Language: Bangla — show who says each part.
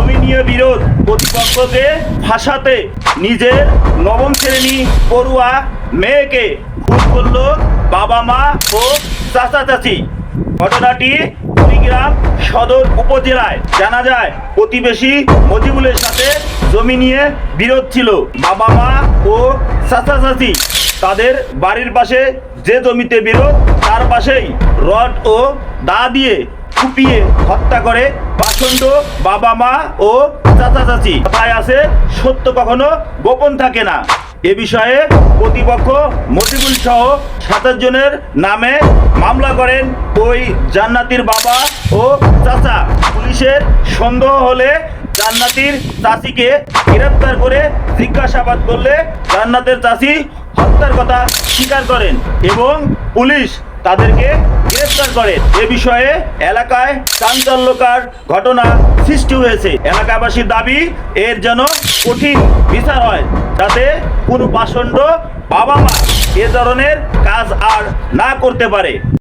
Speaker 1: জমি নিয়ে বিরোধ প্রতিপক্ষকে ফাঁসাতে নিজের নবম শ্রেণি পড়ুয়া মেয়েকে খুন করল বাবা মা ও চাচা চাচি। ঘটনাটি কুড়িগ্রাম সদর উপজেলায় জানা যায়, প্রতিবেশী মজিবুলের সাথে জমি নিয়ে বিরোধ ছিল। বাবা মা ও চাচা চাচি তাদের বাড়ির পাশে যে জমিতে বিরোধ, তার পাশেই রড ও দা দিয়ে কুপিয়ে হত্যা করে বাসন্ত, বাবা মা ও চাচা চাচি। কথায় আছে সত্য কখনো গোপন থাকে না। এ বিষয়ে প্রতিপক্ষ মতিবুল সহ সাতাশ জনের নামে মামলা করেন ওই জান্নাতির বাবা ও চাচা। পুলিশের সন্দেহ হলে জান্নাতির চাষিকে গ্রেপ্তার করে জিজ্ঞাসাবাদ করলে জান্নাতের চাষি হত্যার কথা স্বীকার করেন এবং পুলিশ তাদেরকে গ্রেফতার করে এ বিষয়ে এলাকায় চাঞ্চল্যকার ঘটনা সৃষ্টি হয়েছে। এলাকাবাসীর দাবি, এর যেন কঠিন বিচার হয়, যাতে কোনো পাষণ্ড বাবা মা এ ধরনের কাজ আর না করতে পারে।